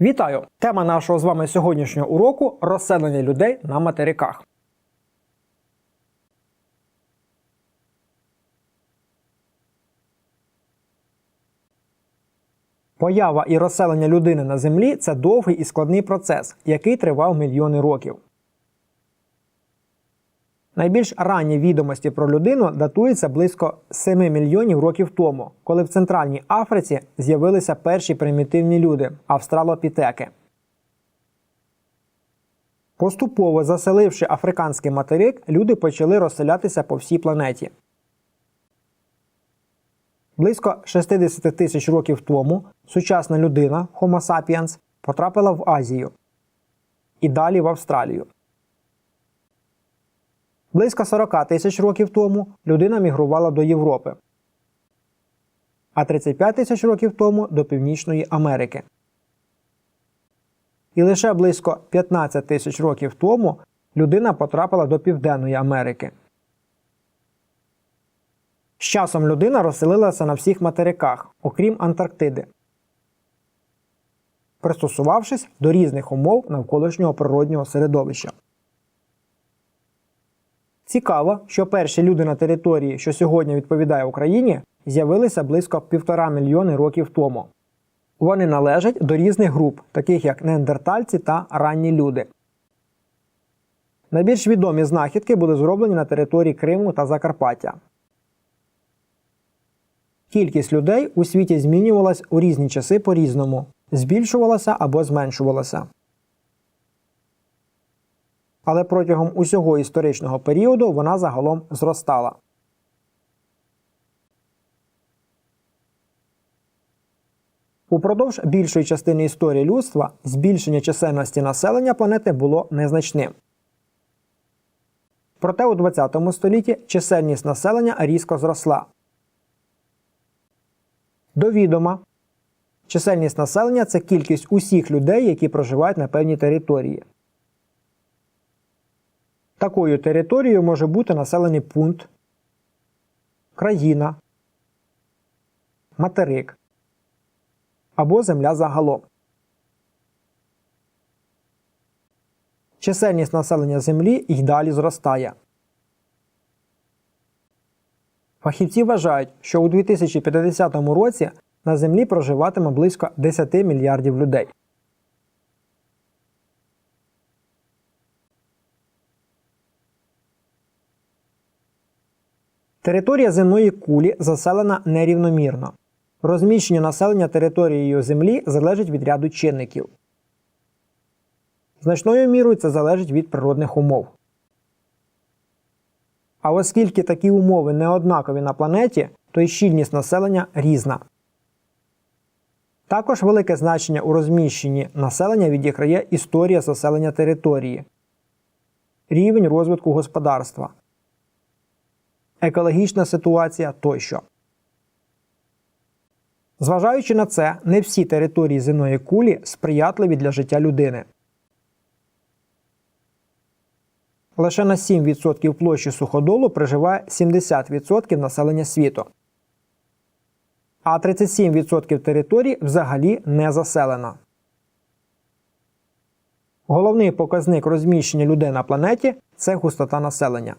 Вітаю! Тема нашого з вами сьогоднішнього уроку розселення людей на материках. Поява і розселення людини на землі це довгий і складний процес, який тривав мільйони років. Найбільш ранні відомості про людину датуються близько 7 мільйонів років тому, коли в Центральній Африці з'явилися перші примітивні люди австралопітеки. Поступово заселивши африканський материк, люди почали розселятися по всій планеті. Близько 60 тисяч років тому сучасна людина Homo sapiens потрапила в Азію і далі в Австралію. Близько 40 тисяч років тому людина мігрувала до Європи, а 35 тисяч років тому до Північної Америки. І лише близько 15 тисяч років тому людина потрапила до Південної Америки. З часом людина розселилася на всіх материках, окрім Антарктиди, пристосувавшись до різних умов навколишнього природнього середовища. Цікаво, що перші люди на території, що сьогодні відповідає Україні, з'явилися близько півтора мільйони років тому. Вони належать до різних груп, таких як неандертальці та ранні люди. Найбільш відомі знахідки були зроблені на території Криму та Закарпаття. Кількість людей у світі змінювалась у різні часи по різному, збільшувалася або зменшувалася. Але протягом усього історичного періоду вона загалом зростала. Упродовж більшої частини історії людства збільшення чисельності населення планети було незначним. Проте у ХХ столітті чисельність населення різко зросла. До відома, чисельність населення це кількість усіх людей, які проживають на певній території. Такою територією може бути населений пункт, країна, материк або земля загалом. Чисельність населення Землі й далі зростає. Фахівці вважають, що у 2050 році на Землі проживатиме близько 10 мільярдів людей. Територія земної кулі заселена нерівномірно. Розміщення населення територією Землі залежить від ряду чинників. Значною мірою це залежить від природних умов. А оскільки такі умови не однакові на планеті, то й щільність населення різна. Також велике значення у розміщенні населення відіграє історія заселення території, рівень розвитку господарства, екологічна ситуація тощо. Зважаючи на це, не всі території земної кулі сприятливі для життя людини. Лише на 7% площі суходолу проживає 70% населення світу. А 37% територій взагалі не заселено. Головний показник розміщення людей на планеті це густота населення.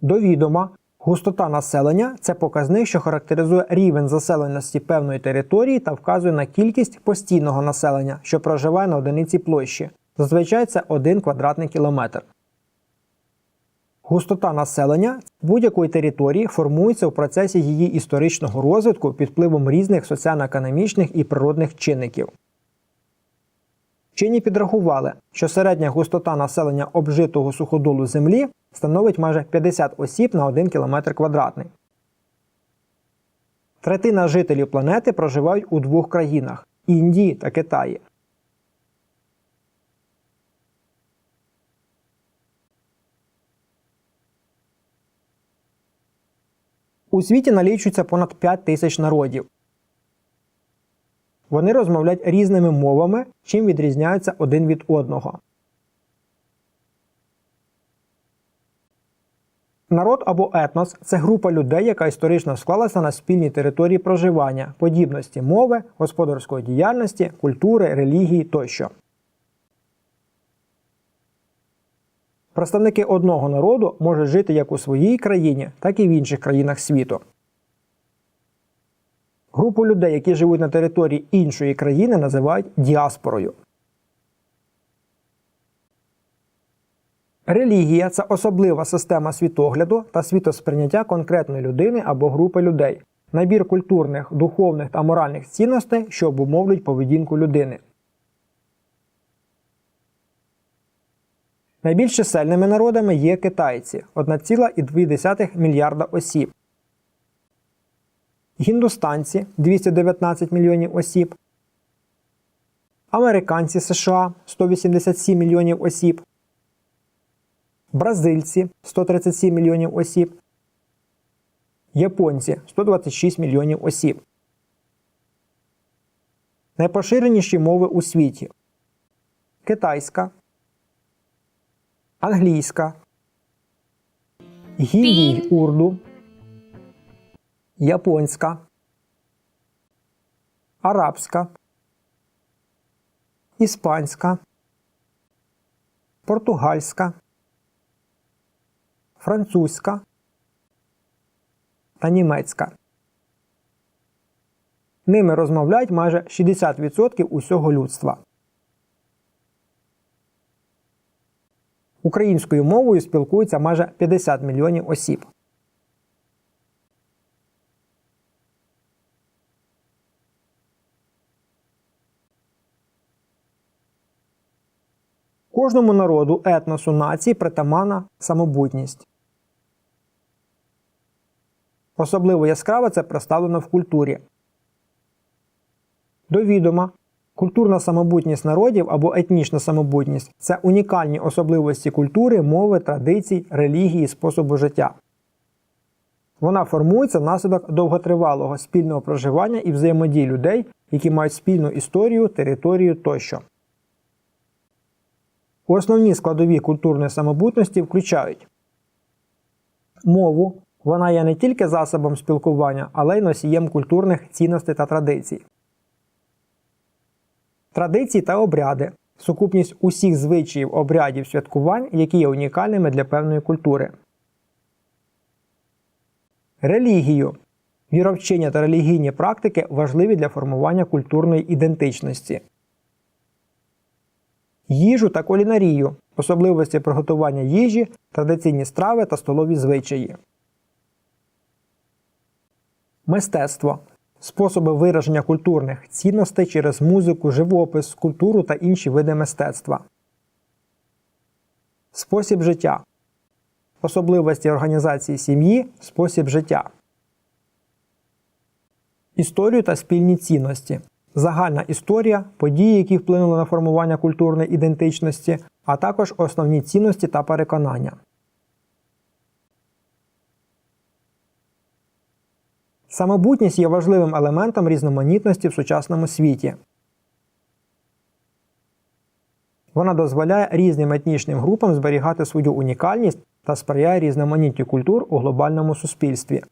До відома, густота населення це показник, що характеризує рівень заселеності певної території та вказує на кількість постійного населення, що проживає на одиниці площі. Зазвичай це 1 квадратний кілометр. Густота населення будь-якої території формується у процесі її історичного розвитку під впливом різних соціально-економічних і природних чинників. Вчені підрахували, що середня густота населення обжитого суходолу Землі становить майже 50 осіб на 1 км квадратний. Третина жителів планети проживають у двох країнах Індії та Китаї. У світі налічується понад 5 тисяч народів. Вони розмовляють різними мовами, чим відрізняються один від одного. Народ або етнос це група людей, яка історично склалася на спільній території проживання, подібності мови, господарської діяльності, культури, релігії тощо. Представники одного народу можуть жити як у своїй країні, так і в інших країнах світу. Групу людей, які живуть на території іншої країни, називають діаспорою. Релігія це особлива система світогляду та світосприйняття конкретної людини або групи людей, набір культурних, духовних та моральних цінностей, що обумовлюють поведінку людини. Найбільш чисельними народами є китайці 1,2 мільярда осіб, гіндустанці 219 мільйонів осіб, американці США 187 мільйонів осіб, бразильці 137 мільйонів осіб, японці 126 мільйонів осіб. Найпоширеніші мови у світі китайська, англійська, гінді й урду, японська, арабська, іспанська, португальська, французька та німецька. Ними розмовляють майже 60% усього людства. Українською мовою спілкуються майже 50 мільйонів осіб. Кожному народу, етносу, нації притаманна самобутність. Особливо яскраво це представлено в культурі. До відома, культурна самобутність народів або етнічна самобутність це унікальні особливості культури, мови, традицій, релігії, способу життя. Вона формується внаслідок довготривалого спільного проживання і взаємодії людей, які мають спільну історію, територію тощо. Основні складові культурної самобутності включають мову. Вона є не тільки засобом спілкування, але й носієм культурних цінностей та традицій. Традиції та обряди сукупність усіх звичаїв, обрядів, святкувань, які є унікальними для певної культури. Релігію віровчення та релігійні практики важливі для формування культурної ідентичності. Їжу та кулінарію, особливості приготування їжі, традиційні страви та столові звичаї. Мистецтво способи вираження культурних цінностей через музику, живопис, скульптуру та інші види мистецтва. Спосіб життя. Особливості організації сім'ї, спосіб життя. Історію та спільні цінності. Загальна історія, події, які вплинули на формування культурної ідентичності, а також основні цінності та переконання. Самобутність є важливим елементом різноманітності в сучасному світі. Вона дозволяє різним етнічним групам зберігати свою унікальність та сприяє різноманіттю культур у глобальному суспільстві.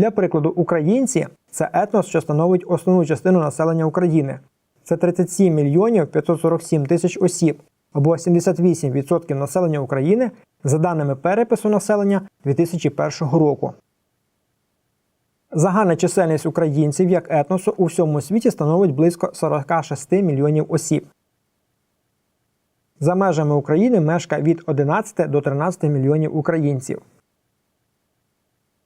Для прикладу, українці це етнос, що становить основну частину населення України. Це 37 мільйонів 547 тисяч осіб або 78% населення України за даними перепису населення 2001 року. Загальна чисельність українців як етносу у всьому світі становить близько 46 мільйонів осіб. За межами України мешкає від 11 до 13 мільйонів українців.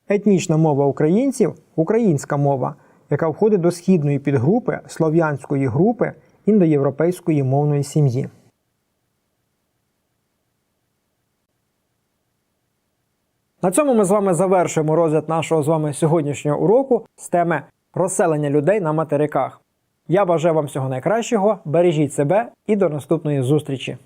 Етнічна мова українців українська мова, яка входить до східної підгрупи слов'янської групи індоєвропейської мовної сім'ї. На цьому ми з вами завершуємо розгляд нашого з вами сьогоднішнього уроку з теми розселення людей на материках. Я бажаю вам всього найкращого, бережіть себе і до наступної зустрічі!